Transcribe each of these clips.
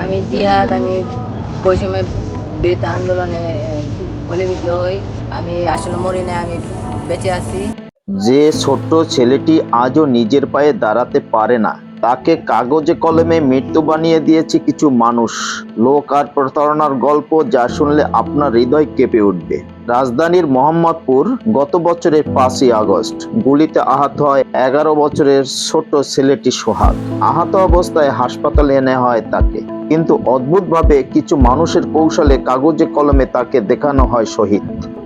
আমি দিয়াত আমি বৈষম্য বিরুদ্ধ আন্দোলনে বলিবিদ্ধ হই আমি আসলে মরি না আমি বেঁচে আছি। যে ছোট্ট ছেলেটি আজও নিজের পায়ে দাঁড়াতে পারে না তাকে কাগজে কলমে মৃত্যু বানিয়ে দিয়েছে কিছু মানুষ। লোক আর প্রতারণার গল্প যা শুনলে আপনার হৃদয় কেঁপে উঠবে। রাজধানীর মোহাম্মদপুর গত বছরের পাঁচই আগস্ট, গুলিতে আহত হয় এগারো বছরের ছোট্ট ছেলেটি সোহাগ। আহত অবস্থায় হাসপাতালে এনে হয় তাকে। কিন্তু অদ্ভুতভাবে কিছু মানুষের কৌশলে কাগজে কলমে তাকে দেখানো হয় শহীদ।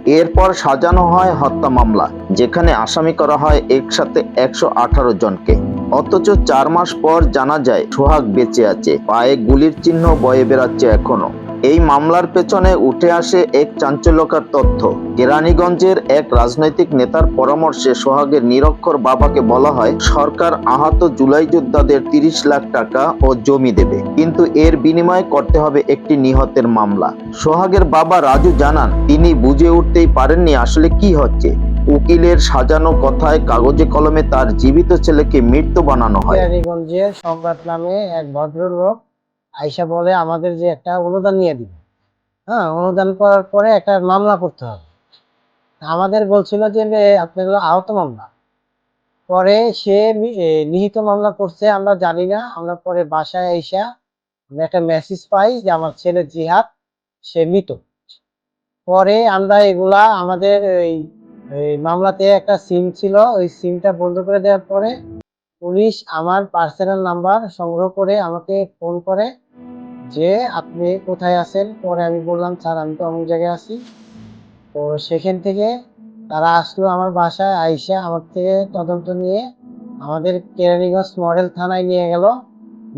এরপর সাজানো হয় হত্যা মামলা, যেখানে আসামি করা হয় একসাথে একশো আঠারো জনকে। অথচ চার মাস পর জানা যায় সোহাগ বেঁচে আছে। পায়ে গুলির চিহ্ন বয়ে বেড়াচ্ছে এখনও। এই মামলার পেছনে উঠে আসে এক চাঞ্চল্যকার তথ্য। কেরানীগঞ্জের এক রাজনৈতিক নেতার পরামর্শে সোহাগের নিরক্ষর বাবাকে বলা হয়, সরকার আহত জুলাই যোদ্ধাদের তিরিশ লাখ টাকা ও জমি দেবে। কিন্তু এর বিনিময়ে করতে হবে একটি নিহতের মামলা। সোহাগের বাবা রাজু জানান, তিনি বুঝে উঠতেই পারেননি আসলে কি হচ্ছে। উকিলের সাজানো কথায় কাগজে কলমে তার জীবিত ছেলেকে মৃত্যু বানানো হয়। কেরানীগঞ্জে সম্রাট নামে এক ভদ্রলোক আইসা বলে আমাদের যে একটা অনুদান নিয়ে দিবে। হ্যাঁ অনুদান করার পরে একটা মামলা করতে হবে। আমাদের বলছিল যে এ, আপনাগুলো আহত মামলা। পরে সে নিহিত মামলা করছে আমরা জানি না। আমরা পরে বাসায় আইসা একটা মেসেজ পাই যে আমার ছেলে জিহাদ সে মৃত। পরে আমরা এগুলা আমাদের এই মামলাতে একটা সিম ছিল, ওই সিমটা বন্ধ করে দেওয়ার পরে পুলিশ আমার পার্সোনাল নাম্বার সংগ্রহ করে আমাকে ফোন করে যে, আপনি কোথায় আছেন? পরে আমি বললাম, স্যার, আমি তো অমুক জায়গায় আছি। তো সেখান থেকে তারা আসলো আমার বাসায়, আইসা আমার থেকে তদন্ত নিয়ে আমাদের কেরানীগঞ্জ মডেল থানায় নিয়ে গেল।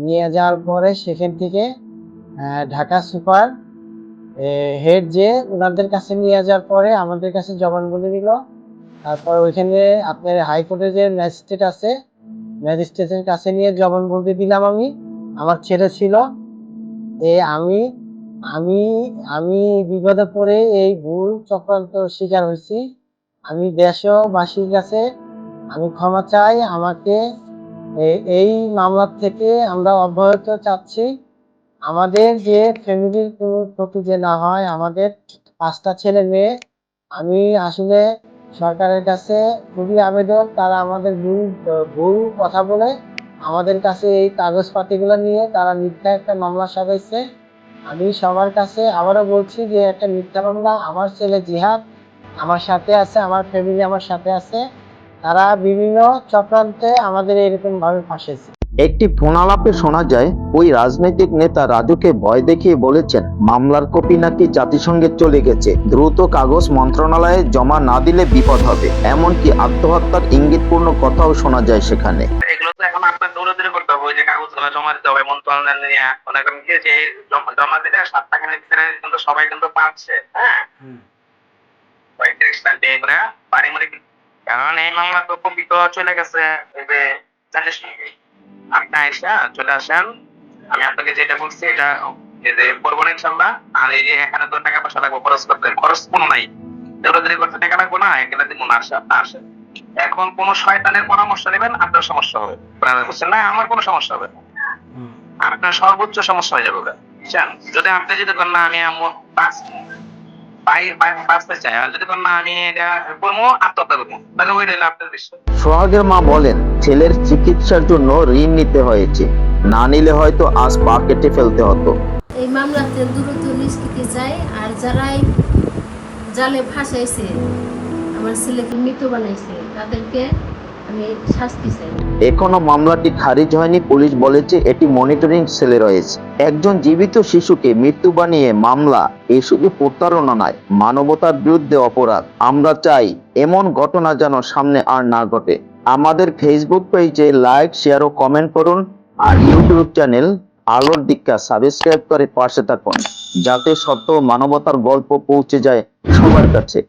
নিয়ে যাওয়ার পরে সেখান থেকে ঢাকা সুপার হেড যে ওনাদের কাছে নিয়ে যাওয়ার পরে আমাদের কাছে জবানবন্দি দিল। তারপর ওইখানে আপনার হাইকোর্টের যে ম্যাজিস্ট্রেট আছে, ম্যাজিস্ট্রেটের কাছে নিয়ে জবানবন্দি দিলাম আমি। আমার ছেলে ছিল। এ, আমি আমি আমি বিপদে পড়ে এই ভুল চক্রান্ত শিকার হয়েছি। আমি দেশবাসীর কাছে আমি ক্ষমা চাই। আমাকে এই মামলার থেকে আমরা অব্যাহত চাচ্ছি। আমাদের যে ফ্যামিলির কোনো ক্ষতি যে না হয়, আমাদের পাঁচটা ছেলে মেয়ে, আমি আসলে সরকারের কাছে খুবই আবেদন, তারা আমাদের ভুল ভুল কথা বলে আমাদের কাছে এই কাগজপাতিগুলো নিয়ে তারা মিথ্যা একটা মামলা সাজাইছে। আমি সবার কাছে আবারও বলছি যে একটা মিথ্যা মামলা, আমার ছেলে জিহাদ আমার সাথে আছে, আমার ফ্যামিলি আমার সাথে আছে, তারা বিভিন্ন চক্রান্তে আমাদের এরকমভাবে ফাঁসেছে। একটি ফোনালাপে শোনা যায় ওই রাজনৈতিক নেতা রাজুকে ভয় দেখিয়ে বলেছেন মামলার কপি নাকি জাতিসংঘে চলে গেছে। দ্রুত কাগজ মন্ত্রণালয়ে জমা না দিলে বিপদ হবে। এমনকি আত্মহত্যার ইঙ্গিতপূর্ণ কথাও শোনা যায় সেখানে। এগুলো তো এখন আপনার দৌড়াদৌড়ি করতে হবে যে কাগজগুলো জমা দিতে হবে মন্ত্রণালয় নিয়ে। মনে করেন কি যে জমা জমা দিলে সপ্তাহখানেক ভিতরে কিন্তু সবাই কিন্তু পাচ্ছে হ্যাঁ? করে পারিবারিক কারণ এই মামলা তো কপি তো চলে গেছে এই যে আপনি আইসা চলে আসেন আমি আপনাকে যেটা বলছি এটা করব না ইনশাল্লাহ আর এই যে এখানে তো টাকা পয়সা লাগবে খরচ করতে খরচ কোনো নাই দৌড়াদৌড়ি করতে টাকা লাগবে না এখানে দিব না আসে আসেন এখন কোন শয়তানের পরামর্শ নেবেন আপনার সমস্যা হবে বুঝছেন না আমার কোনো সমস্যা হবে। আপনার সর্বোচ্চ সমস্যা হয়ে যাবে যদি আপনি যদি করেন না, আমি আমো- সোহাগের মা বলেন ছেলের চিকিৎসার জন্য ঋণ নিতে হয়েছে। না নিলে হয়তো আজ পা কেটে ফেলতে হতো। এই মামলাতে দ্রুত নিষ্কৃতি চাই আর যারাই জালে ফাঁসাইছে আমার ছেলেকে মৃত বানাইছে তাদেরকে এখনও মামলাটি খারিজ হয়নি, পুলিশ বলেছে এটি মনিটরিং সেলে রয়েছে। একজন জীবিত শিশুকে মৃত্যু বানিয়ে মামলা, এ শুধু প্রতারণা নয়, মানবতার বিরুদ্ধে অপরাধ। আমরা চাই এমন ঘটনা যেন সামনে আর না ঘটে। আমাদের ফেসবুক পেজে লাইক শেয়ার ও কমেন্ট করুন আর ইউটিউব চ্যানেল আলোর দিকটা সাবস্ক্রাইব করে পাশে থাকুন, যাতে সত্য মানবতার গল্প পৌঁছে যায় সবার কাছে।